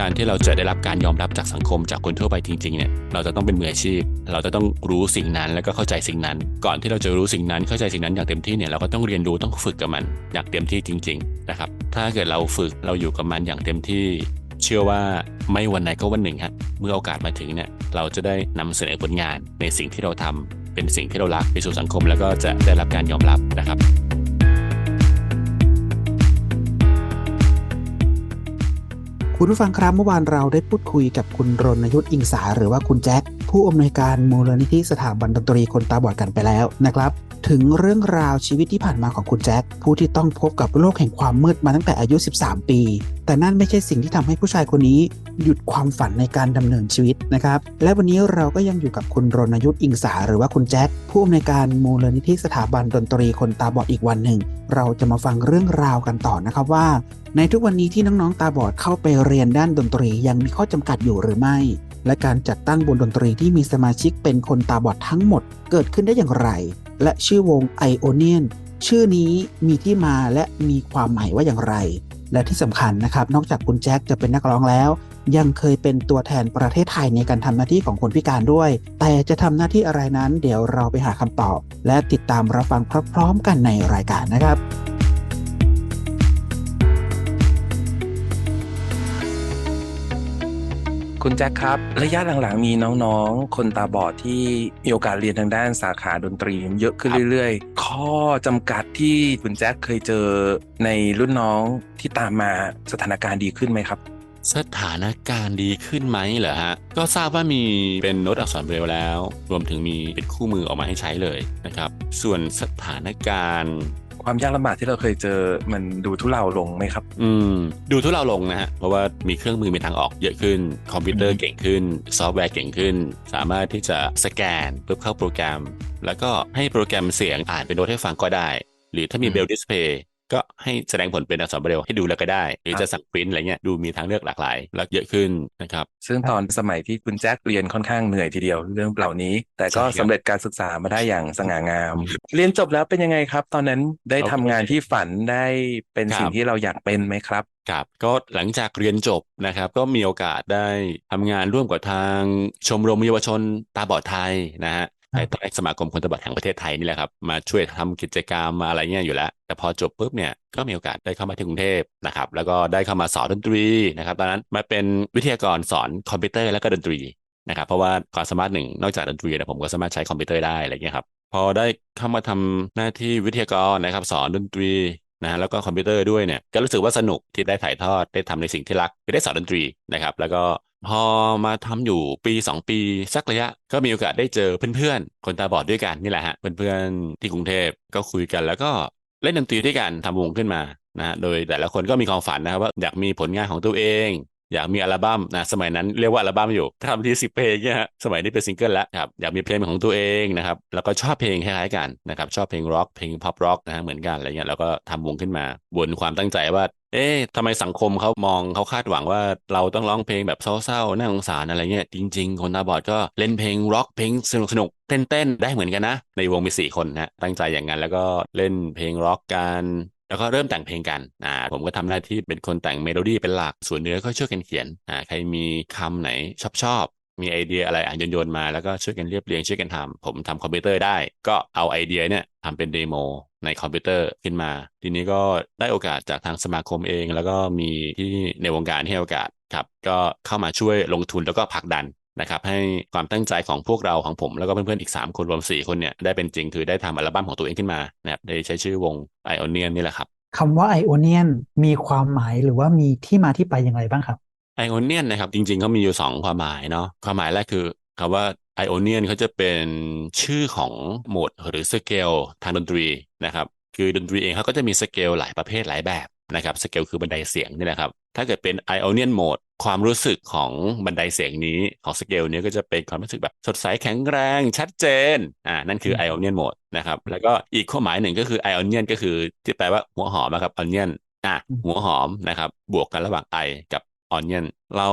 การที่เราจะได้รับการยอมรับจากสังคมจากคนทั่วไปจริงๆเนี่ยเราจะต้องเป็นมืออาชีพ เราจะต้องรู้สิ่งนั้นแล้วก็เข้าใจสิ่งนั้น ก่อนที่เราจะรู้สิ่งนั้นเข้าใจสิ่งนั้นอย่างเต็มที่เนี่ยเราก็ต้องเรียนรู้ต้องฝึกกับมันอย่างเต็มที่จริง ๆ นะครับ ถ้าเกิดเราฝึกเราอยู่กับมันอย่างเต็มที่ เชื่อว่าไม่วันไหนก็วันหนึ่งฮะเมื่อโอกาสมาถึงเนี่ยเราจะได้นำเสนอผลงานในสิ่งที่เราทำเป็นสิ่งที่เรารักไปสู่สังคม แล้วก็จะได้รับการยอมรับนะครับ คุณผู้ฟังครับเมื่อวานเราได้พูดคุยกับคุณรณยุทธ์อิงสาหรือว่าคุณแจ็คผู้อำนวยการมูลนิธิสถาบันดนตรีคนตาบอดกันไปแล้วนะครับ ถึงเรื่องราวชีวิตที่ผ่านมาของคุณแจ็คผู้ที่ต้องพบกับโลกแห่งความมืดมาตั้งแต่อายุ 13 ปี แต่นั่นไม่ใช่สิ่งที่ทำให้ผู้ชายคนนี้ หยุดความฝันในการดำเนินชีวิตนะครับ และวันนี้เราก็ยังอยู่กับคุณรณยุทธ์อิงสาหรือว่าคุณแจ็คผู้อำนวยการมูลนิธิสถาบันดนตรีคนตาบอดอีกวันหนึ่ง เราจะมาฟังเรื่องราวกันต่อนะครับว่า ในทุกวันนี้ที่น้องๆตาบอดเข้าไปเรียนด้านดนตรียังมีข้อจำกัดอยู่หรือไม่และการจัดตั้งวงดนตรีที่มีสมาชิกเป็นคนตาบอดทั้งหมดเกิดขึ้นได้อย่างไร และชื่อวงไอโอเนียนชื่อนี้มีที่มาและมีความหมายว่าอย่างไร และที่สำคัญนะครับ นอกจากคุณแจ็คจะเป็นนักร้องแล้ว ยังเคยเป็นตัวแทนประเทศไทยในการทำหน้าที่ของคนพิการด้วย แต่จะทำหน้าที่อะไรนั้น เดี๋ยวเราไปหาคำตอบ และติดตามรับฟังพร้อมๆกันในรายการนะครับ คุณแจ็คครับ ระยะหลังๆมีน้องๆ คนตาบอดที่มีโอกาสเรียนทางด้านสาขาดนตรีเยอะขึ้นเรื่อยๆ ข้อจำกัดที่คุณแจ็คเคยเจอในรุ่นน้องที่ตามมาสถานการณ์ดีขึ้นไหมครับสถานการณ์ดีขึ้นไหมเหรอฮะ ก็ทราบว่ามีเป็นโน้ตอักษรเบรลแล้ว รวมถึงมีเป็นคู่มือออกมาให้ใช้เลยนะครับ ส่วนสถานการณ์ ความยากลำบากที่เราเคยเจอมันดูทุเลาลงไหมครับ อืม ดูทุเลาลงนะฮะ เพราะว่ามีเครื่องมือมีทางออกเยอะขึ้น คอมพิวเตอร์เก่งขึ้น ซอฟต์แวร์เก่งขึ้น สามารถที่จะสแกนเพื่อเข้าโปรแกรม แล้วก็ให้โปรแกรมเสียงอ่านเป็นโน้ตให้ฟังก็ได้ หรือถ้ามีอืมเบลดิสเพย์ ก็ให้แสดงผลเป็นอักษรเบรลล์ให้ดูแล้วก็ได้ หรือจะสั่งปริ้นอะไรเงี้ยดูมีทางเลือกหลากหลายและเยอะขึ้นนะครับ ซึ่งตอนสมัยที่คุณแจ็คเรียนค่อนข้างเหนื่อยทีเดียวเรื่องเหล่านี้ แต่ก็ใช่ครับสำเร็จการศึกษามาได้อย่างสง่างาม เรียนจบแล้วเป็นยังไงครับ ตอนนั้นได้ทำงานที่ฝันได้เป็นสิ่งที่เราอยากเป็นไหมครับครับก็หลังจากเรียนจบนะครับก็มีโอกาสได้ทำงานร่วมกับทางชมรมเยาวชนตาบอดไทยนะฮะภาย ใต้สมาคมคนตาบอดแห่งประเทศไทยนี่แหละครับ มาช่วยทำกิจกรรมมาอะไรเงี้ยอยู่แล้ว แต่พอจบปุ๊บเนี่ยก็มีโอกาสได้เข้ามาที่กรุงเทพนะครับ แล้วก็ได้เข้ามาสอนดนตรีนะครับ ตอนนั้นมาเป็นวิทยากรสอนคอมพิวเตอร์และก็ดนตรีนะครับเพราะว่าความสามารถหนึ่งนอกจากดนตรีนี่ยผมก็สามารถใช้คอมพิวเตอร์ได้อะไรเงี้ยครับพอได้เข้ามาทำหน้าที่วิทยากรนะครับ สอนดนตรีนะฮะแล้วก็คอมพิวเตอร์ด้วยเนี่ยก็รู้สึกว่าสนุกที่ได้ถ่ายทอดได้ทำในสิ่งที่รักคือได้สอนดนตรีนะครับ แล้วก็ พอมาทำอยู่ปี 2 ปีสักระยะ ก็มีโอกาสได้เจอเพื่อนๆ คนตาบอดด้วยกันนี่แหละฮะเพื่อนๆที่กรุงเทพก็คุยกัน แล้วก็เล่นดนตรีด้วยกันทำวงขึ้นมานะโดยแต่ละคนก็มีความฝันนะครับว่าอยากมีผลงานของตัวเอง อยากมีอัลบั้มนะสมัยนั้นเรียกว่าอัลบั้มอยู่ทำทีสิบเพลงเนี่ยฮะสมัยนี้เป็นซิงเกิลแล้วครับอยากมีเพลงของตัวเองนะครับแล้วก็ชอบเพลงคล้ายๆกันนะครับชอบเพลงร็อกเพลงพ็อปร็อกนะฮะเหมือนกันอะไรเงี้ยแล้วก็ทำวงขึ้นมาบนความตั้งใจว่า เอ๊ะทำไมสังคมเขามองเขาคาดหวังว่าเราต้องร้องเพลงแบบเศร้าๆน่าสงสารอะไรเงี้ยจริง ๆ คนตาบอดก็เล่นเพลงร็อกเพลงสนุกๆเต้นๆได้เหมือนกันนะ ในวงมีสี่คนนะตั้งใจอย่างนั้นแล้วก็เล่นเพลงร็อกกันแล้วก็เริ่มแต่งเพลงกัน อ่า ผมก็ทำหน้าที่เป็นคนแต่งเมโลดี้เป็นหลัก ส่วนเนื้อก็ช่วยกันเขียน อ่า ใครมีคำไหนชอบชอบ มีไอเดียอะไรอ่านโยนๆมา แล้วก็ช่วยกันเรียบเรียงช่วยกันทำผมทำคอมพิวเตอร์ได้ ก็เอาไอเดียเนี่ยทำเป็นเดโม ในคอมพิวเตอร์ขึ้นมา ทีนี้ก็ได้โอกาสจากทางสมาคมเอง แล้วก็มีที่ในวงการให้โอกาสครับก็เข้ามาช่วยลงทุนแล้วก็ผลักดันนะครับให้ความตั้งใจของพวกเราของผมแล้วก็เพื่อนๆอีก 3 คนรวม 4 คนเนี่ยได้เป็นจริงคือได้ทำอัลบั้มของตัวเองขึ้นมานะครับได้ใช้ชื่อวง Ionian นี่แหละครับคำว่าไอโอเนียนมีความหมายหรือว่ามีที่มาที่ไปอย่างไรบ้างครับไอโอเนียนนะครับจริงๆเขามีอยู่ 2 ความหมายเนาะความหมายแรกคือคำว่า ไอโอเนียนเขาจะเป็นชื่อของโหมดหรือสเกลทางดนตรีนะครับคือดนตรีเองเขาก็จะมีสเกลหลายประเภทหลายแบบนะครับสเกลคือบันไดเสียงนี่แหละครับถ้าเกิดเป็นไอโอเนียนโหมดความรู้สึกของบันไดเสียงนี้ของสเกลนี้ก็จะเป็นความรู้สึกแบบสดใสแข็งแรงชัดเจนอ่านั่นคือไอโอเนียนโหมดนะครับแล้วก็อีกข้อหมายหนึ่งก็คือไอโอเนียนก็คือที่แปลว่าหัวหอมนะครับออนเนียนอะหัวหอมนะครับบวกกันระหว่างไอกับ ออนเนียนเรา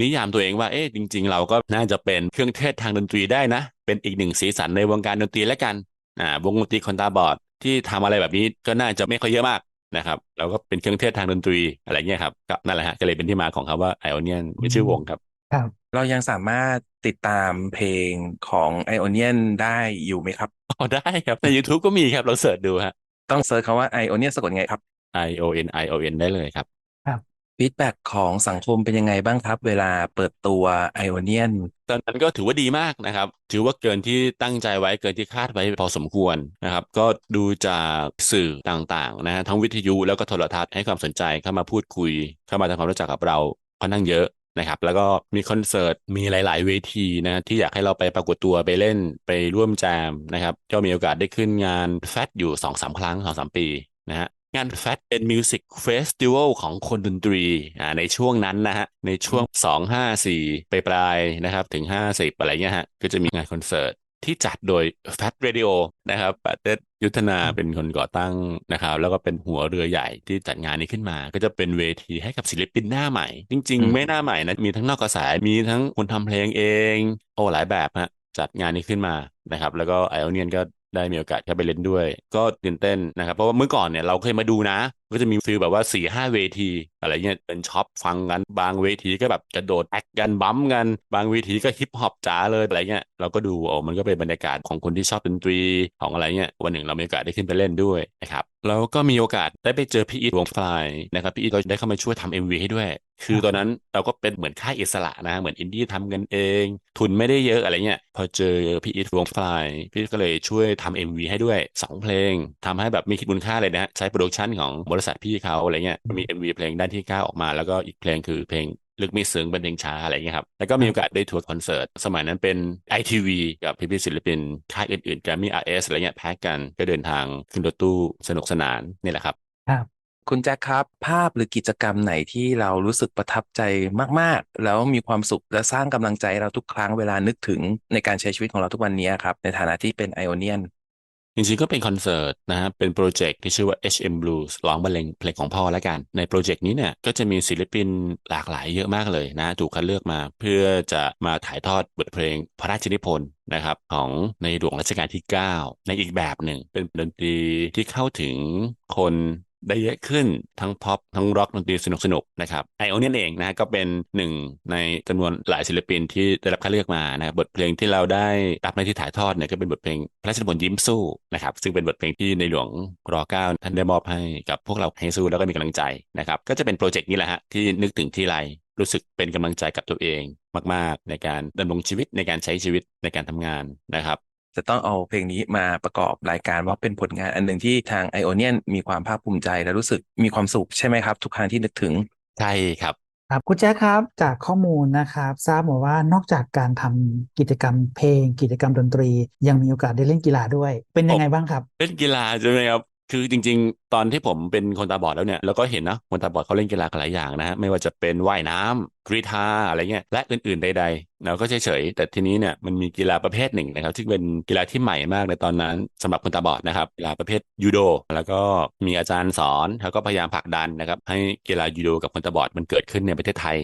นิยามตัวเองว่าเอ๊ะจริง ๆ เราก็น่าจะเป็นเครื่องเทศทางดนตรีได้นะ เป็นอีกหนึ่งสีสันในวงการดนตรีแล้วกันอ่าวงดนตรีคนตาบอดที่ทำอะไรแบบนี้ก็น่าจะไม่ค่อยเยอะมากนะครับเราก็เป็นเครื่องเทศทางดนตรีอะไรเงี้ยครับก็นั่นแหละฮะก็เลยเป็นที่มาของคำว่าไอออนเนียนเป็นชื่อวงครับครับเรายังสามารถติดตามเพลงของ Ionian ได้อยู่ไหมครับอ๋อได้ครับ ใน YouTube ก็มีครับเราเสิร์ชดูฮะต้องเซิร์ชคำว่า Ionian สะกดไงครับ I O N I O N ได้เลยครับ ฟีดแบ็ของสังคมเป็นยังไงบ้างครับ เวลาเปิดตัว Ionian ตอนนั้นก็ถือว่าดีมากนะครับ ถือว่าเกินที่ตั้งใจไว้เกินที่คาดไว้พอสมควรนะครับ ก็ดูจากสื่อต่างๆนะฮะทั้งวิทยุแล้วก็โทรทัศน์ให้ความสนใจเข้ามาพูดคุย เข้ามาทำความรู้จักกับเราค่อนข้างเยอะนะครับแล้วก็มีคอนเสิร์ตมีหลาย ๆ เวทีนะที่อยากให้เราไปปรากฏตัวไปเล่นไปร่วมแจมนะครับก็มีโอกาสได้ขึ้นงานแฟตอยู่สองสามครั้งสองสามปีนะฮะ งานแฟตเป็นมิวสิกเฟสติวัลของคนดนตรีอ่าในช่วงนั้นนะฮะ ในช่วง 2 5 4ไปปลายๆนะครับ ถึง 50 อะไรเงี้ยฮะ ก็จะมีงานคอนเสิร์ตที่จัดโดย Fat Radio นะครับปาเตศยุทธนาเป็นคนก่อตั้งนะครับ แล้วก็เป็นหัวเรือใหญ่ที่จัดงานนี้ขึ้นมา ก็จะเป็นเวทีให้กับศิลปินหน้าใหม่ จริงอืมๆไม่หน้าใหม่นะ มีทั้งนอกกระแสมีทั้งคนทำเพลงเอง โอ้หลายแบบฮะจัดงานนี้ขึ้นมานะครับ แล้วก็ไอออนเนียนก็ ได้มีโอกาสเข้าไปเล่นด้วย ก็ตื่นเต้นนะครับ เพราะว่าเมื่อก่อนเนี่ยเราเคยมาดูนะก็จะมีฟีลแบบว่า4ี่ห้าเวที อะไรเงี้ยเป็นช็อปฟังกันบางเวทีก็แบบกระโดดแอคกันบัมกัน บางเวทีก็ฮิปฮอปจ๋าเลยอะไรเงี้ยเราก็ดูโอ้มันก็เป็นบรรยากาศของคนที่ชอบดนตรีของอะไรเงี้ยวันหนึ่งเรามีโอกาสได้ขึ้นไปเล่นด้วยนะครับแล้วก็มีโอกาสได้ไปเจอพี่อีทวงฟลายนะครับพี่อีทก็ได้เข้ามาช่วยทำ MV ให้ด้วย คือตอนนั้นเราก็เป็นเหมือนค่ายอิสระนะเหมือนอินดี้ทำกันเอง ทุนไม่ได้เยอะอะไรเงี้ยพอเจอพี่อีทวงฟลายพี่ก็เลยช่วยทำ MV ให้ด้วย 2 เพลงทำให้แบบมีคิดมูลค่าเลยนะใช้โปรดักชันของบริษัทพี่เขาอะไรเงี้ยมี MV เพลงด้านที่ 9 ออกมา แล้วก็อีกเพลงคือเพลงลึกมีซึ้งเป็นเพลงช้าอะไรเงี้ยครับ แล้วก็มีโอกาสได้ทัวร์คอนเสิร์ต สมัยนั้นเป็น ITV กับพี่ๆศิลปิน ค่ายอื่นๆ Grammy RS อะไรเงี้ยแพ็กกันก็เดินทางขึ้นรถตู้สนุกสนานนี่แหละครับคุณแจ็คครับ ภาพหรือกิจกรรมไหนที่เรารู้สึกประทับใจมาก ๆ แล้วมีความสุขและสร้างกำลังใจเราทุกครั้งเวลานึกถึงในการใช้ชีวิตของเราทุกวันนี้ครับ ในฐานะที่เป็นไอโอเนียน จริงๆก็เป็นคอนเสิร์ตนะฮะเป็นโปรเจกต์ที่ชื่อว่า HM Blues ร้องบรรเลงเพลงของพ่อแล้วกัน ในโปรเจกต์นี้เนี่ยก็จะมีศิลปินหลากหลายเยอะมากเลยนะ ถูกคัดเลือกมาเพื่อจะมาถ่ายทอดบทเพลงพระราชนิพนธ์นะครับของในหลวงรัชกาลที่ 9 ในอีกแบบหนึ่ง เป็นดนตรีที่เข้าถึงคน ได้เยอะขึ้นทั้งพ็อปทั้งร็อกดนตรีสนุกสนุกๆนะครับไอโอเนียนเองนะฮะก็เป็นหนึ่งในจำนวนหลายศิลปินที่ได้รับคัดเลือกมานะครับบทเพลงที่เราได้รับในที่ถ่ายทอดเนี่ยก็เป็นบทเพลงพระราชนิพนธ์ยิ้มสู้นะครับซึ่งเป็นบทเพลงที่ในหลวงรเก้าท่านได้มอบให้กับพวกเราให้สู้แล้วก็มีกำลังใจนะครับก็จะเป็นโปรเจกต์นี้แหละฮะที่นึกถึงที่ไรรู้สึกเป็นกำลังใจกับตัวเองมาก ๆ ในการดำรงชีวิตในการใช้ชีวิตในการทำงานนะครับ จะต้องเอาเพลงนี้มาประกอบรายการว่าเป็นผลงานอันหนึ่งที่ทางไอโอเนียนมีความภาคภูมิใจและรู้สึกมีความสุขใช่ไหมครับ ทุกครั้งที่นึกถึง ใช่ครับครับคุณแจ๊คครับจากข้อมูลนะครับ ทราบมาว่านอกจากการทำกิจกรรมเพลง กิจกรรมดนตรี ยังมีโอกาสได้เล่นกีฬาด้วย เป็นยังไงบ้างครับ เล่นกีฬาใช่ไหมครับ คือจริง ๆ ตอนที่ผมเป็นคนตาบอดแล้วเนี่ยเราก็เห็นนะคนตาบอดเขาเล่นกีฬาหลายอย่างนะฮะไม่ว่าจะเป็นว่ายน้ำกรีฑาอะไรเงี้ยและอื่นๆใดๆเราก็เฉยๆแต่ทีนี้เนี่ยมันมีกีฬาประเภทหนึ่งนะครับที่เป็นกีฬาที่ใหม่มากในตอนนั้นสำหรับคนตาบอดนะครับกีฬาประเภทยูโด แล้วก็มีอาจารย์สอนเขาก็พยายามผลักดันนะครับให้กีฬายูโดกับคนตาบอดมันเกิดขึ้นในประเทศไทย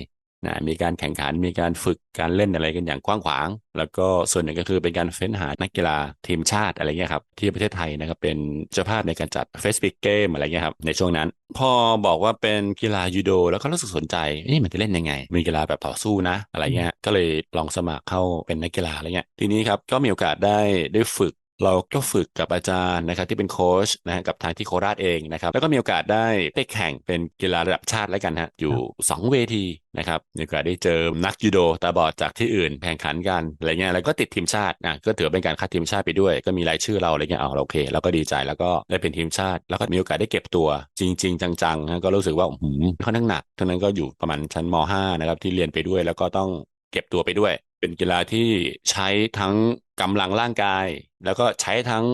นะมีการแข่งขันมีการฝึกการเล่นอะไรกันอย่างกว้างขวาง แล้วก็ส่วนหนึ่งก็คือเป็นการเฟ้นหานักกีฬาทีมชาติอะไรเงี้ยครับที่ประเทศไทยนะครับเป็นเจ้าภาพในการจัดเฟสติกเกมอะไรเงี้ยครับในช่วงนั้น พอบอกว่าเป็นกีฬายูโด แล้วก็รู้สึกสนใจนี่มันจะเล่นยังไง มีกีฬาแบบต่อสู้นะอะไรเงี้ยก็เลยลองสมัครเข้าเป็นนักกีฬาอะไรเงี้ยทีนี้ครับก็มีโอกาสได้ได้ฝึก เราก็ฝึกกับอาจารย์นะครับที่เป็นโค้ชนะฮะกับทางที่โคราชเองนะครับแล้วก็มีโอกาสได้ไปแข่งเป็นกีฬาระดับชาติแล้วกันฮะอยู่ 2 เวทีนะครับมีโอกาสได้เจอนักยูโดตาบอดจากที่อื่นแข่งขันกันอะไรเงี้ยแล้วก็ติดทีมชาตินะก็ถือเป็นการคัดทีมชาติไปด้วย ก็มีรายชื่อเราอะไรเงี้ยเอาโอเคแล้วก็ดีใจแล้วก็ได้เป็นทีมชาติ แล้วก็มีโอกาสได้เก็บตัวจริง ๆ จังๆนะก็รู้สึกว่าหืมค่อนข้างหนักทั้งนั้นก็อยู่ประมาณชั้นม .5 นะครับที่เรียนไปด้วยแล้วก็ต้องเก็บตัวไปด้วย เป็นกีฬาที่ใช้ทั้งกำลังร่างกาย แล้วก็ใช้ทั้ง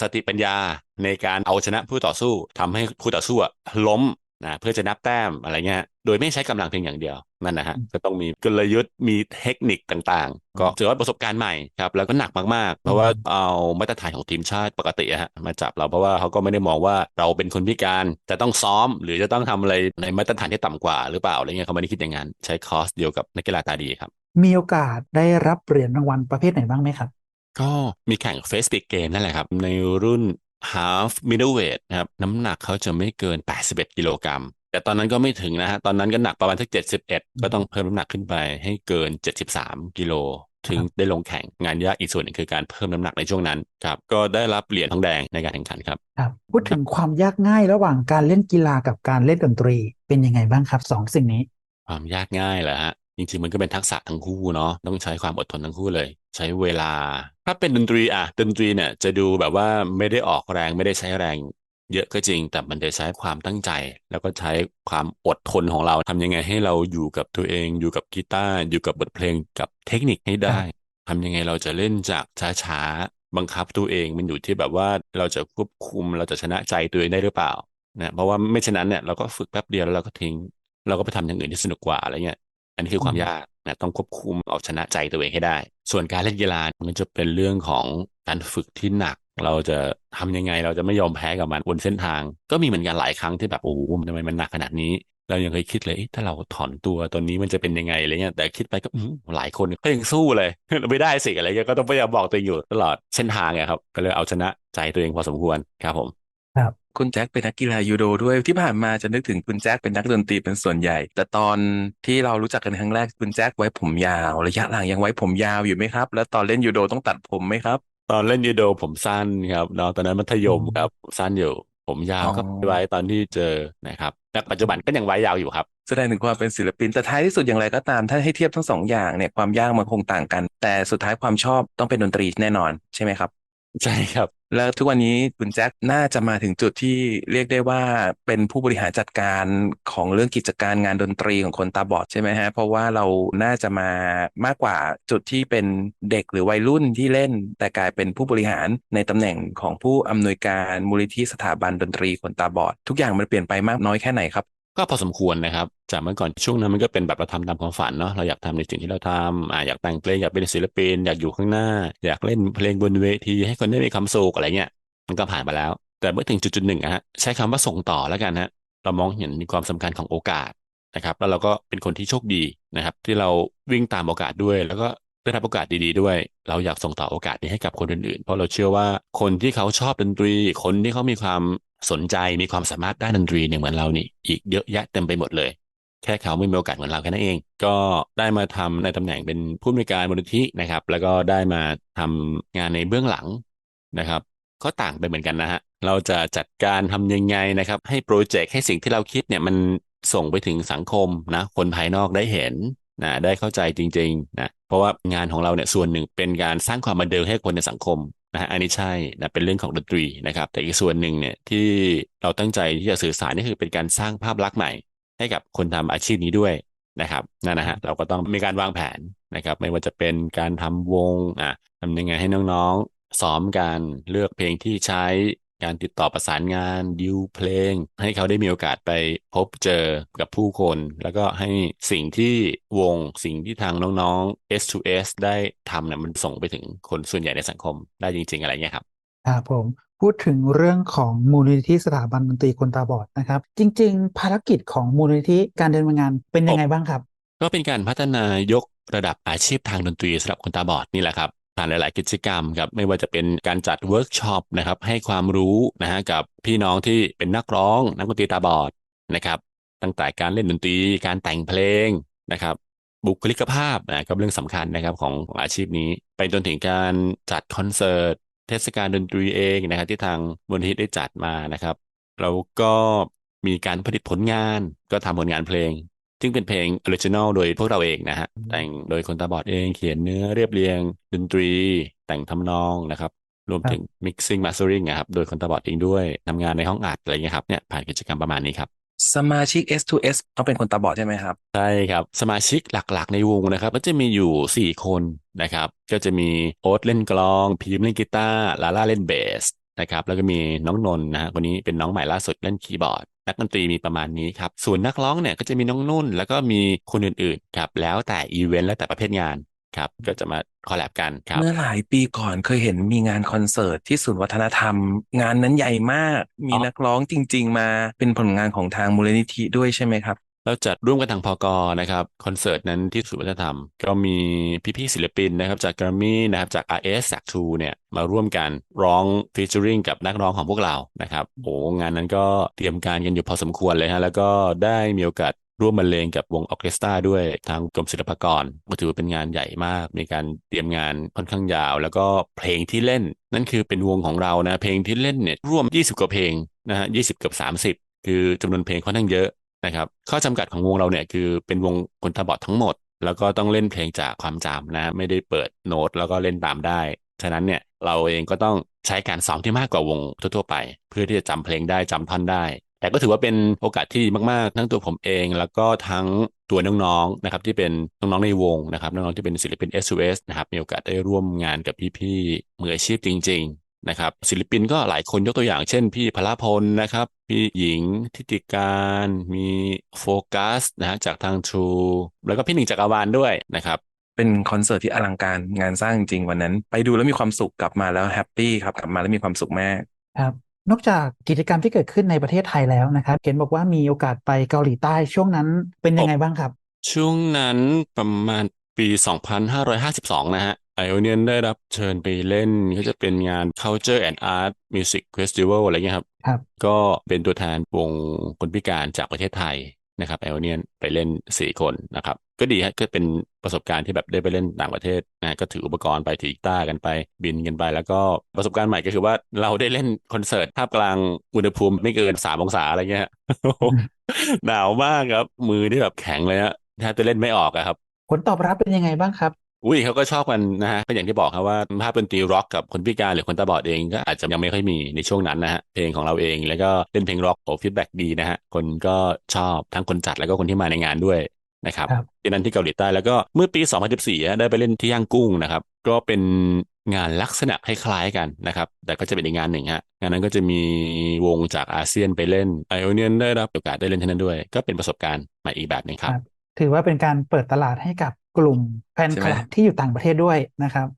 สติปัญญาในการเอาชนะผู้ต่อสู้ทำให้ผู้ต่อสู้อะล้ม นะเพื่อจะนับแต้มอะไรเงี้ยโดยไม่ใช้กำลังเพียงอย่างเดียวนั่นนะฮะก็ต้องมีกลยุทธ์มีเทคนิคต่างๆ ก็ถือว่าประสบการณ์ใหม่ครับแล้วก็หนักมากๆ เพราะว่าเอามาตรฐานของทีมชาติปกติอะฮะมาจับเราเพราะว่าเขาก็ไม่ได้มองว่าเราเป็นคนพิการจะต้องซ้อม หรือจะต้องทำอะไรในมาตรฐานที่ต่ำกว่าหรือเปล่าอะไรเงี้ยเขาไม่ได้คิดอย่างนั้นใช้คอร์สเดียวกับนักกีฬาตาดีครับมีโอกาสได้รับเหรียญรางวัลประเภทไหนบ้างไหมครับก็มีแข่งเฟสติกเกมนั่นแหละครับ ในรุ่น half middleweight นะครับน้ำหนักเขาจะไม่เกิน 81 กิโลกรัม แต่ตอนนั้นก็ไม่ถึงนะฮะ ตอนนั้นก็หนักประมาณสัก71 ก็ต้องเพิ่มน้ำหนักขึ้นไปให้เกิน 73 กิโลถึงได้ลงแข่งงานยากอีกส่วนหนึ่งคือการเพิ่มน้ำหนักในช่วงนั้นครับก็ได้รับเหรียญทองแดงในการแข่งขันครับครับ พูดถึงความยากง่ายระหว่างการเล่นกีฬากับการเล่นดนตรีเป็นยังไงบ้างครับสองสิ่งนี้ ความยากง่ายเหรอฮะ จริงๆมันก็เป็นทักษะทั้งคู่เนาะต้องใช้ความอดทนทั้งคู่เลย ใช้เวลา ถ้าเป็นดนตรีอะดนตรีเนี่ยจะดูแบบว่าไม่ได้ออกแรงไม่ได้ใช้แรง เยอะก็จริง แต่มันจะใช้ความตั้งใจ แล้วก็ใช้ความอดทนของเราทำยังไงให้เราอยู่กับตัวเอง อยู่กับกีตาร์อยู่กับบทเพลงกับเทคนิคให้ได้ทำยังไงเราจะเล่นจากช้าๆบังคับตัวเองมันอยู่ที่แบบว่าเราจะควบคุมเราจะชนะใจตัวเองได้หรือเปล่านะเพราะว่าไม่เช่นนั้นเนี่ยเราก็ฝึกแป๊บเดียวแล้วเราก็ทิ้งเราก็ไปทำอย่างอื่นที่สนุกกว่าอะไรเงี้ย อันนี้คือความยากนะต้องควบคุมเอาชนะใจตัวเองให้ได้ ส่วนการเล่นกีฬามันจะเป็นเรื่องของการฝึกที่หนัก เราจะทำยังไงเราจะไม่ยอมแพ้กับมันบนเส้นทาง ก็มีเหมือนกันหลายครั้งที่แบบโอ้โหทำไมมันหนักขนาดนี้ เรายังเคยคิดเลยเอ๊ะถ้าเราถอนตัวตอนนี้มันจะเป็นยังไงอะไรเงี้ยแต่คิดไปก็อื้อหลายคนก็ยังสู้เลยไม่ได้สิอะไรเงี้ยก็ต้องพยายามบอกตัวเองอยู่ตลอดเส้นทางไงครับ ก็เลยเอาชนะใจตัวเองพอสมควรครับผมคุ ณแจ็คเป็นนักกีฬายูโดด้วยที่ผ่านมาจะนึกถึงคุณแจ็คเป็นนักดนตรีเป็นส่วนใหญ่ แต่ตอนที่เรารู้จักกันครั้งแรกคุณแจ็คไว้ผมยาว ระยะหลังยังไว้ผมยาวอยู่ไหมครับ แล้วตอนเล่นยูโดต้องตัดผมไหมครับ ตอนเล่นยูโดผมสั้นครับเนาะตอนนั้นมัธยมครับสั้นอยู่ ผมยาวอ๋อก็ไว้ตอนที่เจอนะครับแต่ปัจจุบันก็ยังไว้ยาวอยู่ครับแสดงถึงความเป็นศิลปิน แต่ท้ายที่สุดอย่างไรก็ตามถ้าให้เทียบทั้งสองอย่างเนี่ยความยากมันคงต่างกัน แต่สุดท้ายความชอบต้องเป็นดนตรีแน่นอนใช่ไหมครับ ใช่ครับ แล้วทุกวันนี้คุณแจ็คน่าจะมาถึงจุดที่เรียกได้ว่าเป็นผู้บริหารจัดการของเรื่องกิจการงานดนตรีของคนตาบอดใช่ไหมฮะ เพราะว่าเราน่าจะมามากกว่าจุดที่เป็นเด็กหรือวัยรุ่นที่เล่น แต่กลายเป็นผู้บริหารในตำแหน่งของผู้อำนวยการมูลนิธิสถาบันดนตรีคนตาบอด ทุกอย่างมันเปลี่ยนไปมากน้อยแค่ไหนครับ ก็พอสมควรนะครับ จากเมื่อก่อนช่วงนั้นมันก็เป็นแบบเราทำตามความฝันเนาะเราอยากทำในสิ่งที่เราทำอ่าอยากแต่งเพลงอยากเป็นศิลปินอยากอยู่ข้างหน้า อยากเล่นเพลงบนเวทีให้คนได้มีความสุขอะไรเงี้ยมันก็ผ่านมาแล้ว แต่เมื่อถึงจุดจุดหนึ่งอะฮะใช้คำว่าส่งต่อแล้วกันฮะเรามองเห็นมีความสำคัญของโอกาสนะครับ แล้วเราก็เป็นคนที่โชคดีนะครับ ที่เราวิ่งตามโอกาสด้วย แล้วก็ได้รับโอกาสดีๆ ด้วย เราอยากส่งต่อโอกาสนี้ให้กับคนอื่นๆ เพราะเราเชื่อว่าคนที่เขาชอบดนตรี คนที่เขามีความ สนใจมีความสามารถด้านดนตรีเนี่ยเหมือนเรานี่อีกเยอะแยะเต็มไปหมดเลย แค่เขาไม่มีโอกาสเหมือนเราแค่นั้นเอง ก็ได้มาทำในตำแหน่งเป็นผู้อำนวยการมูลนิธินะครับ แล้วก็ได้มาทำงานในเบื้องหลังนะครับ ก็ต่างไปเหมือนกันนะฮะเราจะจัดการทำยังไงนะครับ ให้โปรเจกต์ให้สิ่งที่เราคิดเนี่ยมันส่งไปถึงสังคมนะคนภายนอกได้เห็นนะได้เข้าใจจริงๆนะเพราะว่างานของเราเนี่ยส่วนหนึ่งเป็นการสร้างความบันเทิงให้คนในสังคม นะฮะอันนี้ใช่นะเป็นเรื่องของดนตรีนะครับ แต่อีกส่วนหนึ่งเนี่ยที่เราตั้งใจที่จะสื่อสารนี่คือเป็นการสร้างภาพลักษณ์ใหม่ ให้กับคนทำอาชีพนี้ด้วยนะครับนั่นนะฮะเราก็ต้องมีการวางแผนนะครับ ไม่ว่าจะเป็นการทำวงอะทำยังไงให้น้องๆซ้อมการเลือกเพลงที่ใช้ การติดต่อประสานงานดิวเพลง ให้เขาได้มีโอกาสไปพบเจอกับผู้คน แล้วก็ให้สิ่งที่วงสิ่งที่ทางน้องๆ S2S ได้ทำเนี่ยมันส่งไปถึงคนส่วนใหญ่ในสังคมได้จริง ๆ อะไรเงี้ยครับครับผมพูดถึงเรื่องของมูลนิธิสถาบันดนตรีคนตาบอดนะครับ จริง ๆ ภารกิจของมูลนิธิการเดินงานเป็นยังไงบ้างครับ ก็เป็นการพัฒนายกระดับอาชีพทางดนตรีสำหรับคนตาบอดนี่แหละครับ ผ่านหลาย ๆ กิจกรรมครับไม่ว่าจะเป็นการจัดเวิร์กช็อปนะครับให้ความรู้นะฮะกับพี่น้องที่เป็นนักร้องนักดนตรีตาบอดนะครับ ตั้งแต่การเล่นดนตรีการแต่งเพลงนะครับ บุคลิกภาพนะก็เรื่องสำคัญนะครับของของอาชีพนี้ ไปจนถึงการจัดคอนเสิร์ตเทศกาลดนตรีเองนะครับที่ทางมูลนิธิได้จัดมานะครับแล้วก็มีการผลิตผลงานก็ทำผลงานเพลง ซึ่งเป็นเพลงออริจินอลโดยพวกเราเองนะฮะ แต่งโดยคนตาบอดเองเขียนเนื้อเรียบเรียง ดนตรี แต่งทำนองนะครับ รวมถึง mixing mastering นะครับ โดยคนตาบอดเองด้วยทำงานในห้องอัดอะไรเงี้ยครับเนี่ยผ่านกิจกรรมประมาณนี้ครับสมาชิก S2S ต้องเป็นคนตาบอดใช่ไหมครับ ใช่ครับ สมาชิกหลักๆในวงนะครับ ก็จะมีอยู่ 4 คนนะครับ ก็จะมีโอ๊ตเล่นกลอง พีมเล่นกีตาร์ลาล่าเล่นเบส นะครับ แล้วก็มีน้องนนท์นะฮะคนนี้เป็นน้องใหม่ล่าสุดเล่นคีย์บอร์ด นักดนตรีมีประมาณนี้ครับ ส่วนนักร้องเนี่ยก็จะมีน้องนุ่น แล้วก็มีคนอื่นๆครับแล้วแต่อีเวนต์แล้วแต่ประเภทงานครับก็จะมาคอลแลบกันครับเมื่อหลายปีก่อนเคยเห็นมีงานคอนเสิร์ตที่ศูนย์วัฒนธรรม งานนั้นใหญ่มาก มีอ๋อนักร้องจริง ๆ มาเป็นผลงานของทางมูลนิธิด้วยใช่ไหมครับ เราจัดร่วมกันทางพอกอนะครับคอนเสิร์ตนั้นที่ศูนย์วัฒนธรรม ก็มีพี่ๆศิลปินนะครับจาก g r a m m y นะครับจาก RS จาก True เนี่ยมาร่วมกันร้องฟีเจอริงกับนักร้องของพวกเรานะครับโอ้งานนั้นก็เตรียมการกันอยู่พอสมควรเลยฮะแล้วก็ได้มีโอกาสร่วมบรรเลงกับวงออเคสตราด้วยทางกรมศิลปากรก็ถือว่าเป็นงานใหญ่มาก มีการเตรียมงานค่อนข้างยาว แล้วก็เพลงที่เล่น นั่นคือเป็นวงของเรานะเพลงที่เล่นเนี่ยร่วม 20 กว่าเพลงนะฮะ20เกือบ30 คือจำนวนเพลงค่อนข้างเยอะ นะครับ ข้อจำกัดของวงเราเนี่ยคือเป็นวงคนตาบอดทั้งหมด แล้วก็ต้องเล่นเพลงจากความจำนะ ไม่ได้เปิดโน้ตแล้วก็เล่นตามได้ ฉะนั้นเนี่ยเราเองก็ต้องใช้การซ้อมที่มากกว่าวงทั่วๆไป เพื่อที่จะจำเพลงได้จำท่อนได้ แต่ก็ถือว่าเป็นโอกาสที่ดีมากๆ ทั้งตัวผมเอง แล้วก็ทั้งตัวน้องๆนะครับที่เป็นน้องๆในวงนะครับน้องๆที่เป็นศิลปิน SOS นะครับมีโอกาสได้ร่วมงานกับพี่ๆมืออาชีพจริงๆ นะครับศิลปินก็หลายคนยกตัวอย่างเช่น พี่พลพลนะครับ พี่หญิงทิติการมีโฟกัสนะฮะจากทาง True แล้วก็พี่หนึ่งจักรวาลด้วยนะครับเป็นคอนเสิร์ตที่อลังการงานสร้างจริงๆวันนั้น ไปดูแล้วมีความสุขกลับมาแล้วแฮปปี้ครับกลับมาแล้วมีความสุขมากครับนอกจากกิจกรรมที่เกิดขึ้นในประเทศไทยแล้วนะครับเห็นบอกว่ามีโอกาสไปเกาหลีใต้ช่วงนั้นเป็นยังไงบ้างครับ ช่วงนั้นประมาณปี 2552 นะฮะ ไอโอเนียนได้รับเชิญไปเล่นก็จะเป็นงาน Culture and Art Music Festival อะไรเงี้ยครับครับ ก็เป็นตัวแทนวงคนพิการจากประเทศไทยนะครับไอโอเนียนไปเล่น4คนนะครับ ก็ดีฮะก็เป็นประสบการณ์ที่แบบได้ไปเล่นต่างประเทศนะก็ถืออุปกรณ์ไปถือกีตาร์กันไปบินกันไป แล้วก็ประสบการณ์ใหม่ก็คือว่าเราได้เล่นคอนเสิร์ตท่ามกลางอุณหภูมิไม่เกินสามองศาอะไรเงี้ยหนาวมากครับ มือที่แบบแข็งเลยฮะแทบจะเล่นไม่ออกอะครับ ผลตอบรับเป็นยังไงบ้างครับ อุ้ยเขาก็ชอบกันนะฮะก็อย่างที่บอกครับว่าภาพดนตรีร็อกกับคนพิการหรือคนตาบอดเองก็อาจจะยังไม่ค่อยมีในช่วงนั้นนะฮะเพลงของเราเองแล้วก็เล่นเพลงร็อกโอ้ฟีดแบ็กดีนะฮะคนก็ชอบทั้งคนจัดแล้วก็คนที่มาในงานด้วยนะครับครับที่นั้นที่เกาหลีใต้แล้วก็เมื่อปี 2014อะได้ไปเล่นที่ย่างกุ้งนะครับก็เป็นงานลักษณะคล้ายๆกันนะครับ แต่ก็จะเป็นอีกงานหนึ่งฮะ งานนั้นก็จะมีวงจากอาเซียนไปเล่นไอโอเนียนได้รับโอกาสได้เล่นที่นั่นด้วย ก็เป็นประสบการณ์ใหม่อีกแบบหนึ่งครับ ถือว่าเป็นการเปิดตลาดให้กับ กลุ่มแฟนใช่คไหมลับที่อยู่ต่างประเทศด้วยนะครับ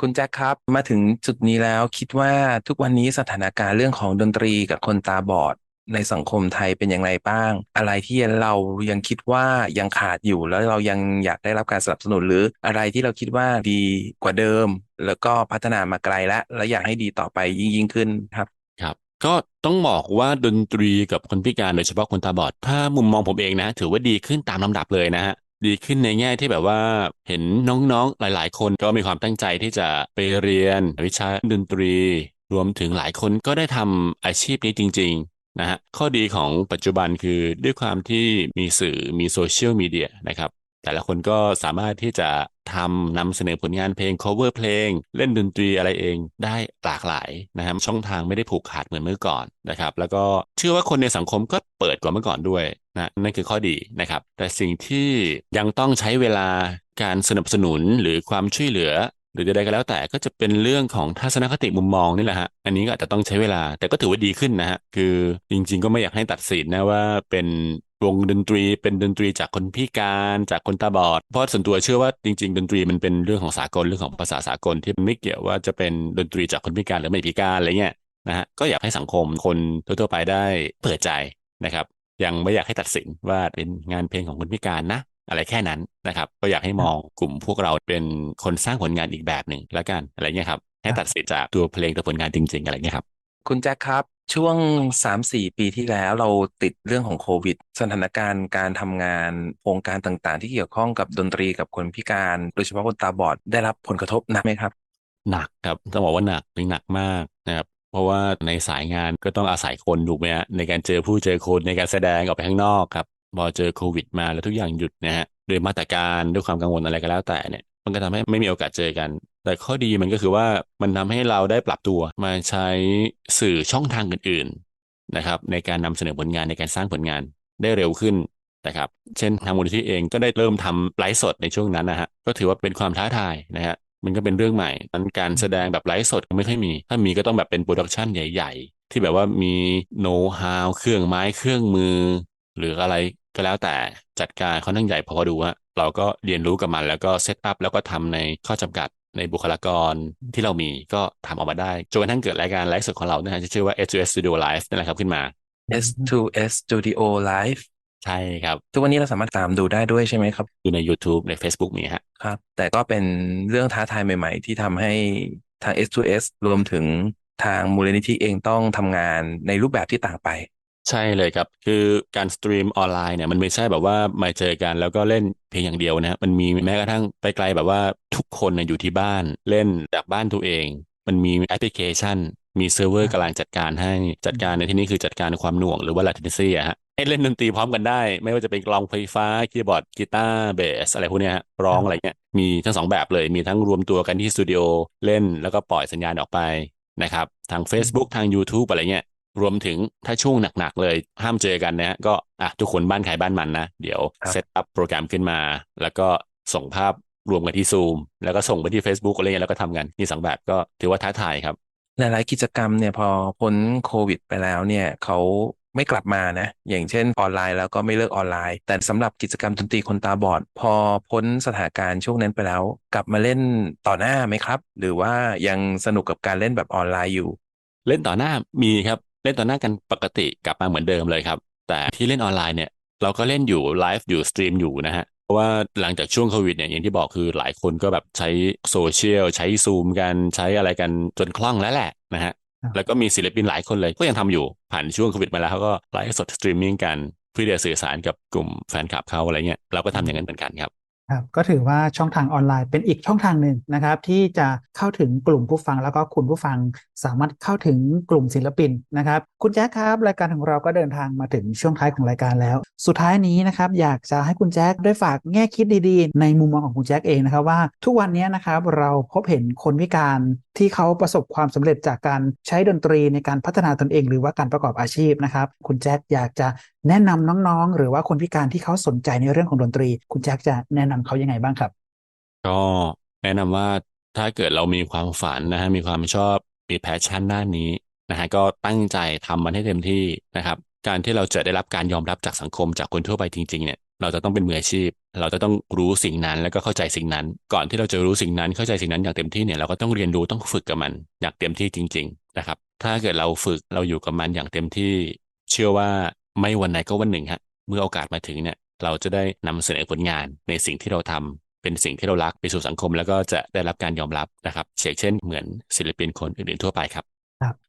คุณแจ็คครับมาถึงจุดนี้แล้วคิดว่าทุกวันนี้สถานการณ์เรื่องของดนตรีกับคนตาบอดในสังคมไทยเป็นอย่างไรบ้าง อะไรที่เรายังคิดว่ายังขาดอยู่แล้วเรายังอยากได้รับการสนับสนุนหรืออะไรที่เราคิดว่าดีกว่าเดิม แล้วก็พัฒนามาไกลแล้วและอยากให้ดีต่อไปยิ่งยิ่งขึ้นครับครับ ก็ต้องบอกว่าดนตรีกับคนพิการโดยเฉพาะคนตาบอด ถ้ามุมมองผมเองนะ ถือว่าดีขึ้นตามลำดับเลยนะฮะ ดีขึ้นในแง่ที่แบบว่าเห็นน้องๆหลายๆ คนก็มีความตั้งใจที่จะไปเรียนวิชาดนตรี รวมถึงหลายคนก็ได้ทำอาชีพนี้จริง ๆ นะฮะข้อดีของปัจจุบันคือด้วยความที่มีสื่อมีโซเชียลมีเดียนะครับแต่ละคนก็สามารถที่จะทำนำเสนอผลงานเพลง cover เพลง เล่นดนตรีอะไรเองได้หลากหลายนะครับช่องทางไม่ได้ผูกขาดเหมือนเมื่อก่อนนะครับแล้วก็เชื่อว่าคนในสังคมก็เปิดกว่าเมื่อก่อนด้วย นะนั่นคือข้อดีนะครับ แต่สิ่งที่ยังต้องใช้เวลาการสนับสนุนหรือความช่วยเหลือ หรือใดๆก็แล้วแต่ก็จะเป็นเรื่องของทัศนคติมุมมองนี่แหละฮะอันนี้ก็อาจจะต้องใช้เวลาแต่ก็ถือว่าดีขึ้นนะฮะคือจริงๆ ก็ไม่อยากให้ตัดสินนะว่าเป็นวงดนตรีเป็นดนตรีจากคนพิการจากคนตาบอด เพราะส่วนตัวเชื่อว่าจริง ๆ ดนตรีมันเป็นเรื่องของสากลเรื่องของภาษาสากลที่ไม่เกี่ยวว่าจะเป็นดนตรีจากคนพิการหรือไม่พิการอะไรเงี้ยนะฮะก็อยากให้สังคมคนทั่วๆไปได้เปิดใจนะครับ ยังไม่อยากให้ตัดสินว่าเป็นงานเพลงของคนพิการนะอะไรแค่นั้นนะครับ ก็อยากให้มองกลุ่มพวกเราเป็นคนสร้างผลงานอีกแบบหนึ่งแล้วกันอะไรเงี้ยครับ ให้ตัดสินจากตัวเพลงตัวผลงานจริง ๆ อะไรเงี้ยครับ คุณแจ็คครับช่วง 3-4 ปีที่แล้วเราติดเรื่องของโควิด สถานการณ์การทำงานโครงการต่างๆ ที่เกี่ยวข้องกับดนตรีกับคนพิการ โดยเฉพาะคนตาบอดได้รับผลกระทบหนักไหมครับ หนักครับต้องบอกว่าหนักเป็นหนักมากนะครับเพ ราะว่าในสายงานก็ต้องอาศัยคนถูกไหมฮะในการเจอผู้เจอคนในการแสดงออกไปข้างนอกครับพอเจอโควิดมาแล้วทุกอย่างหยุดนะฮะด้วยมาตรการด้วยความกังวลอะไรก็แล้วแต่เนี่ย มันก็ทำให้ไม่มีโอกาสเจอกัน แต่ข้อดีมันก็คือว่ามันทำให้เราได้ปรับตัวมาใช้สื่อช่องทางอื่นๆนะครับ ในการนำเสนอผลงานในการสร้างผลงานได้เร็วขึ้นนะครับ เช่นทางมูลนิธิเองก็ได้เริ่มทำไลฟ์สดในช่วงนั้นนะฮะก็ถือว่าเป็นความท้าทายนะฮะ มันก็เป็นเรื่องใหม่นั้นการแสดงแบบไลฟ์สดก็ไม่ค่อยมี ถ้ามีก็ต้องแบบเป็นโปรดักชันใหญ่ ๆ ที่แบบว่ามีโน้ตฮาวเครื่องไม้เครื่องมือ หรืออะไรก็แล้วแต่จัดการค่อนข้างใหญ่พอดูฮะเราก็เรียนรู้กับมันแล้วก็เซตอัพแล้วก็ทำในข้อจำกัดในบุคลากรที่เรามีก็ทำออกมาได้จนกระทั่งเกิดรายการไลฟ์สดของเรานะฮะที่ชื่อว่า S2S Studio Live นั่นแหละครับขึ้นมา S2S Studio Live ใช่ครับ ทุกวันนี้เราสามารถตามดูได้ด้วยใช่ไหมครับ อยู่ใน YouTube ใน Facebook มีฮะครับ แต่ก็เป็นเรื่องท้าทายใหม่ ๆ ที่ทำให้ทาง S2S รวมถึงทางมูลนิธิเองต้องทำงานในรูปแบบที่ต่างไป ใช่เลยครับ คือการสตรีมออนไลน์เนี่ยมันไม่ใช่แบบว่ามาเจอกันแล้วก็เล่นเพียงอย่างเดียวนะฮะมันมีแม้กระทั่งไปไกลแบบว่าทุกคนนะอยู่ที่บ้านเล่นจากบ้านตัวเอง มันมีแอปพลิเคชันมีเซิร์ฟเวอร์กำลังจัดการให้จัดการในที่นี้คือจัดการความหน่วงหรือว่า latency อะฮะ ให้เล่นดนตรีพร้อมกันได้ ไม่ว่าจะเป็นกลองไฟฟ้าคีย์บอร์ดกีตาร์เบสอะไรพวกเนี้ยฮะร้องอะไรเงี้ยมีทั้งสองแบบเลยมีทั้งรวมตัวกันที่สตูดิโอเล่นแล้วก็ปล่อยสัญญาณออกไปนะครับทาง Facebook ทาง YouTube อะไรเงี้ยรวมถึงถ้าช่วงหนักๆเลย ห้ามเจอกันนะฮะก็อะทุกคนบ้านใครบ้านมันนะ เดี๋ยวครับเซตอัพโปรแกรมขึ้นมา แล้วก็ส่งภาพรวมกันที่ซูมแล้วก็ส่งไปที่ Facebook อะไรเงี้ยแล้วก็ทำกันนี่สองแบบก็ถือว่าท้าทายครับหลายๆกิจกรรมเนี่ยพอพ้นโควิดไปแล้วเนี่ยเขา ไม่กลับมานะ อย่างเช่นออนไลน์แล้วก็ไม่เลิกออนไลน์ แต่สำหรับกิจกรรมดนตรีคนตาบอด พอพ้นสถานการณ์ช่วงนั้นไปแล้ว กลับมาเล่นต่อหน้าไหมครับ หรือว่ายังสนุกกับการเล่นแบบออนไลน์อยู่ เล่นต่อหน้ามีครับเล่นต่อหน้ากันปกติกลับมาเหมือนเดิมเลยครับ แต่ที่เล่นออนไลน์เนี่ยเราก็เล่นอยู่ไลฟ์อยู่สตรีมอยู่นะฮะเพราะว่าหลังจากช่วงโควิดเนี่ยอย่างที่บอกคือหลายคนก็แบบใช้โซเชียลใช้ซูมกันใช้อะไรกันจนคล่องแล้วแหละนะฮะ แล้วก็มีศิลปินหลายคนเลยก็ยังทำอยู่ผ่านช่วงโควิดมาแล้วเขาก็ไลฟ์สดสตรีมมิ่งกันเพื่อจะสื่อสารกับกลุ่มแฟนคลับเขาอะไรเงี้ยเราก็ทำอย่างนั้นเหมือนกันครับครับก็ถือว่าช่องทางออนไลน์เป็นอีกช่องทางหนึ่งนะครับ ที่จะเข้าถึงกลุ่มผู้ฟังแล้วก็คุณผู้ฟังสามารถเข้าถึงกลุ่มศิลปินนะครับ คุณแจ๊คครับรายการของเราก็เดินทางมาถึงช่วงท้ายของรายการแล้ว สุดท้ายนี้นะครับอยากจะให้คุณแจ๊คได้ฝากแง่คิดดีๆ ในมุมมองของคุณแจ๊คเองนะครับว่าทุกวันนี้นะครับเราพบเห็นคนพิการ ที่เขาประสบความสำเร็จจากการใช้ดนตรีในการพัฒนาตนเอง หรือว่าการประกอบอาชีพนะครับ คุณแจ๊คอยากจะแนะนำน้องๆ หรือว่าคนพิการที่เขาสนใจในเรื่องของดนตรี คุณแจ๊คจะแนะนำเขายังไงบ้างครับ ก็แนะนำว่าถ้าเกิดเรามีความฝันนะฮะมีความชอบมีแพชชั่นด้านนี้นะฮะก็ตั้งใจทำมันให้เต็มที่นะครับ การที่เราจะได้รับการยอมรับจากสังคมจากคนทั่วไปจริงๆเนี่ย เราจะต้องเป็นมืออาชีพ เราจะต้องรู้สิ่งนั้นแล้วก็เข้าใจสิ่งนั้น ก่อนที่เราจะรู้สิ่งนั้นเข้าใจสิ่งนั้นอย่างเต็มที่เนี่ยเราก็ต้องเรียนรู้ต้องฝึกกับมันอย่างเต็มที่จริง ๆ นะครับ ถ้าเกิดเราฝึกเราอยู่กับมันอย่างเต็มที่ เชื่อว่าไม่วันไหนก็วันหนึ่งฮะเมื่อโอกาสมาถึงเนี่ยเราจะได้นำเสนอผลงานในสิ่งที่เราทำเป็นสิ่งที่เรารักไปสู่สังคม แล้วก็จะได้รับการยอมรับนะครับเช่นเช่น เหมือนศิลปินคนอื่นๆทั่วไปครับ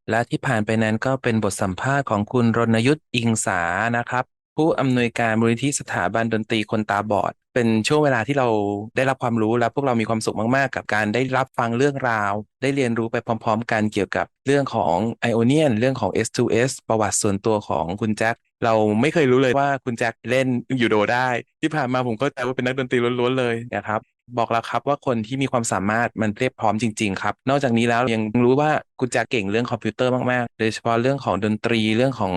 และที่ผ่านไปนั้นก็เป็นบทสัมภาษณ์ของคุณรณยุทธ์อิงสานะครับ ผู้อำนวยการมูลนิธิสถาบันดนตรีคนตาบอด เป็นช่วงเวลาที่เราได้รับความรู้และพวกเรามีความสุขมากๆ กับการได้รับฟังเรื่องราว ได้เรียนรู้ไปพร้อมๆ กันเกี่ยวกับเรื่องของ Ionian เรื่องของ S2S ประวัติส่วนตัวของคุณแจ็คเราไม่เคยรู้เลยว่าคุณแจ็คเล่นยูโดได้ ที่ผ่านมาผมเข้าใจว่าเป็นนักดนตรีล้วนๆเลยนะครับบอกแล้วครับว่าคนที่มีความสามารถมันเรียบพร้อมจริง ๆ ครับ นอกจากนี้แล้วยังรู้ว่าคุณแจ็คเก่งเรื่องคอมพิวเตอร์มาก ๆ โดยเฉพาะเรื่องของดนตรีเรื่องของ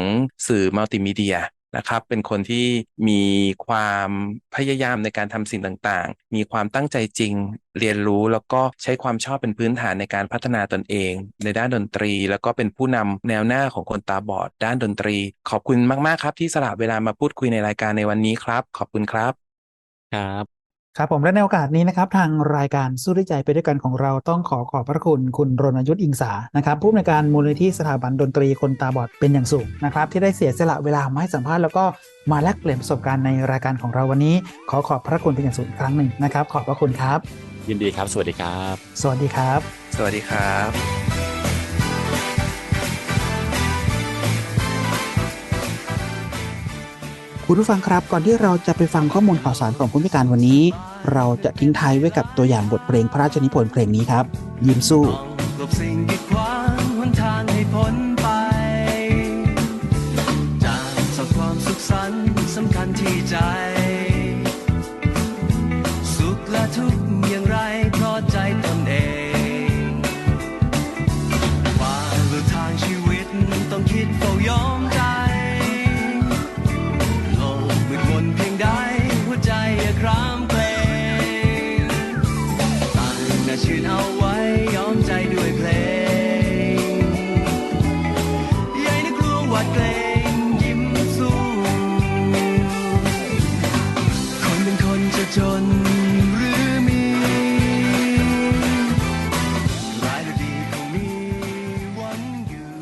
สื่อมัลติมีเดีย นะครับ เป็นคนที่มีความพยายามในการทำสิ่งต่างๆ มีความตั้งใจจริง เรียนรู้แล้วก็ใช้ความชอบเป็นพื้นฐานในการพัฒนาตนเอง ในด้านดนตรี แล้วก็เป็นผู้นำแนวหน้าของคนตาบอด ด้านดนตรี ขอบคุณมากๆครับ ที่สละเวลามาพูดคุยในรายการในวันนี้ครับ ขอบคุณครับ ครับ ครับผมและในโอกาสนี้นะครับ ทางรายการสู้ด้วยใจไปด้วยกันของเราต้องขอขอบพระคุณคุณรณยุทธ์อิงสานะครับผู้อำนวยการมูลนิธิสถาบันดนตรีคนตาบอดเป็นอย่างสูงนะครับ ที่ได้เสียสละเวลามาให้สัมภาษณ์แล้วก็มาแลกเปลี่ยนประสบการณ์ในรายการของเราวันนี้ ขอขอบพระคุณเป็นอย่างสูงอีกครั้งหนึ่งนะครับ ขอบพระคุณครับ ยินดีครับ สวัสดีครับ สวัสดีครับ สวัสดีครับ คุณผู้ฟังครับก่อนที่เราจะไปฟังข้อมูลข่าวสารของผู้พิการวันนี้ เราจะทิ้งท้ายไว้กับตัวอย่างบทเพลงพระราชนิพนธ์เพลงนี้ครับ ยิ้มสู้กลบสิ่งกีดขวางหนทางให้พ้นไป จากสักความสุขสันต์สำคัญที่ใจ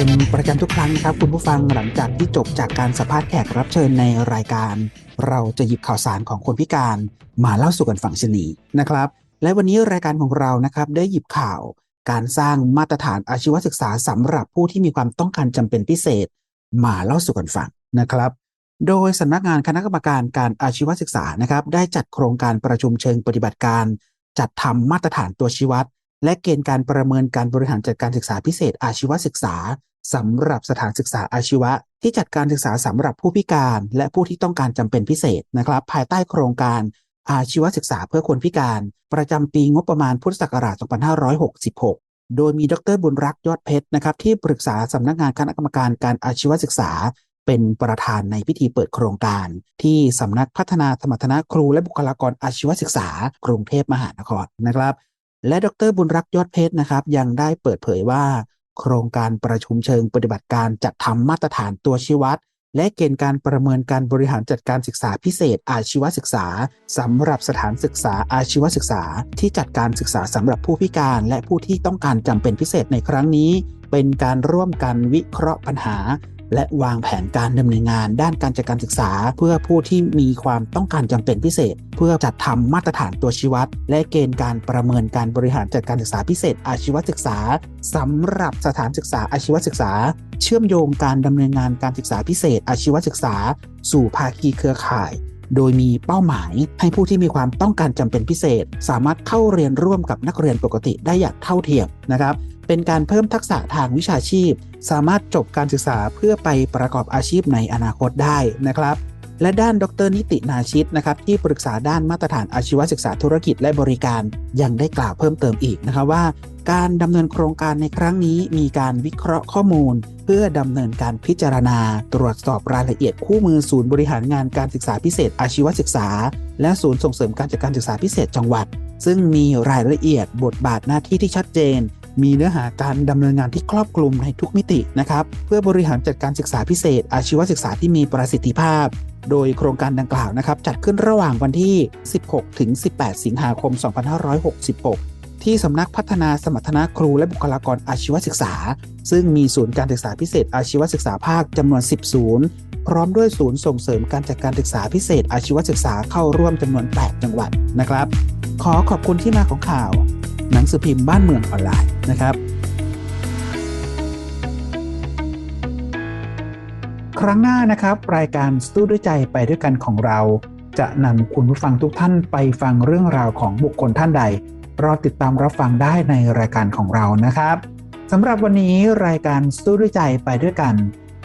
เป็นประจำทุกครั้งนะครับ คุณผู้ฟังหลังจากที่จบจากการสัมภาษณ์แขกรับเชิญในรายการ เราจะหยิบข่าวสารของคนพิการมาเล่าสู่กันฟังชนีนะครับ และวันนี้รายการของเรานะครับได้หยิบข่าว การสร้างมาตรฐานอาชีวศึกษาสำหรับผู้ที่มีความต้องการจำเป็นพิเศษ มาเล่าสู่กันฟังนะครับ โดยสำนักงานคณะกรรมการการอาชีวศึกษานะครับ ได้จัดโครงการประชุมเชิงปฏิบัติการ จัดทำมาตรฐานตัวชี้วัดและเกณฑ์การประเมินการบริหารจัดการศึกษาพิเศษอาชีวศึกษา สำหรับสถานศึกษาอาชีวะ ที่จัดการศึกษาสำหรับผู้พิการ และผู้ที่ต้องการจำเป็นพิเศษนะครับ ภายใต้โครงการอาชีวศึกษาเพื่อคนพิการ ประจำปีงบประมาณพุทธศักราช 2566 โดยมีดรบุญรักษ์ยอดเพชรนะครับที่ปรึกษาสำนักงานคณะกรรมการการอาชีวศึกษา เป็นประธานในพิธีเปิดโครงการ ที่สำนักพัฒนาสมรรถนะครูและบุคลากรอาชีวศึกษา กรุงเทพมหานครนะครับ และดรบุญรักษ์ยอดเพชรนะครับยังได้เปิดเผยว่า โครงการประชุมเชิงปฏิบัติการจัดทำมาตรฐานตัวชี้วัด และเกณฑ์การประเมินการบริหารจัดการศึกษาพิเศษอาชีวศึกษาสำหรับสถานศึกษาอาชีวศึกษา ที่จัดการศึกษาสำหรับผู้พิการ และผู้ที่ต้องการจำเป็นพิเศษในครั้งนี้ เป็นการร่วมกันวิเคราะห์ปัญหา และวางแผนการดำเนินงาน ด้านการจัดการศึกษา เพื่อผู้ที่มีความต้องการจำเป็นพิเศษ เพื่อจัดทำมาตรฐานตัวชี้วัด และเกณฑ์การประเมินการบริหารจัดการศึกษาพิเศษ อาชีวศึกษาสำหรับสถานศึกษาอาชีวศึกษา เชื่อมโยงการดำเนินงานการศึกษาพิเศษ อาชีวศึกษา สู่ภาคีเครือข่าย โดยมีเป้าหมายให้ผู้ที่มีความต้องการจำเป็นพิเศษ สามารถเข้าเรียนร่วมกับนักเรียนปกติได้อย่างเท่าเทียมนะครับเป็นการเพิ่มทักษะทางวิชาชีพ สามารถจบการศึกษาเพื่อไปประกอบอาชีพในอนาคตได้นะครับและด้านดรนิตินาชิตนะครับที่ปรึกษาด้านมาตรฐานอาชีวศึกษาธุรกิจและบริการยังได้กล่าวเพิ่มเติมอีกนะครับว่า การดำเนินโครงการในครั้งนี้มีการวิเคราะห์ข้อมูล พื่อดำเนินการพิจารณา ตรวจสอบรายละเอียดคู่มือศูนย์บริหารงานการศึกษาพิเศษอาชีวศึกษา และศูนย์ส่งเสริมการจัดการศึกษาพิเศษจังหวัด ซึ่งมีรายละเอียดบทบาทหน้าที่ที่ชัดเจน มีเนื้อหาการดำเนินงานที่ครอบคลุมในทุกมิตินะครับเพื่อบริหารจัดการศึกษาพิเศษ อาชีวศึกษาที่มีประสิทธิภาพ โดยโครงการดังกล่าวนะครับจัดขึ้นระหว่างวันที่ 16 ถึง 18 สิงหาคม 2566 ที่สำนักพัฒนาสมรรถนะครูและบุคลากรอาชีวศึกษา ซึ่งมีศูนย์การศึกษาพิเศษอาชีวศึกษาภาคจำนวน 10 ศูนย์ พร้อมด้วยศูนย์ส่งเสริมการจัดการศึกษาพิเศษอาชีวศึกษาเข้าร่วมจำนวน 8 จังหวัดนะครับ ขอขอบคุณที่มาของข่าว หนังสือพิมพ์บ้านเมืองออนไลน์นะครับ ครั้งหน้านะครับรายการสตูด้วยใจไปด้วยกันของเรา จะนำคุณผู้ฟังทุกท่านไปฟังเรื่องราวของบุคคลท่านใด รอติดตามรับฟังได้ในรายการของเรานะครับสำหรับวันนี้รายการสตูด้วยใจไปด้วยกัน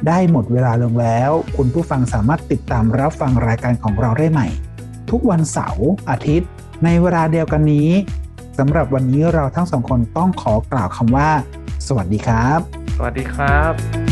ได้หมดเวลาลงแล้ว คุณผู้ฟังสามารถติดตามรับฟังรายการของเราได้ใหม่ ทุกวันเสาร์อาทิตย์ ในเวลาเดียวกันนี้สำหรับวันนี้เราทั้งสองคนต้องขอกล่าวคำว่า สวัสดีครับ สวัสดีครับ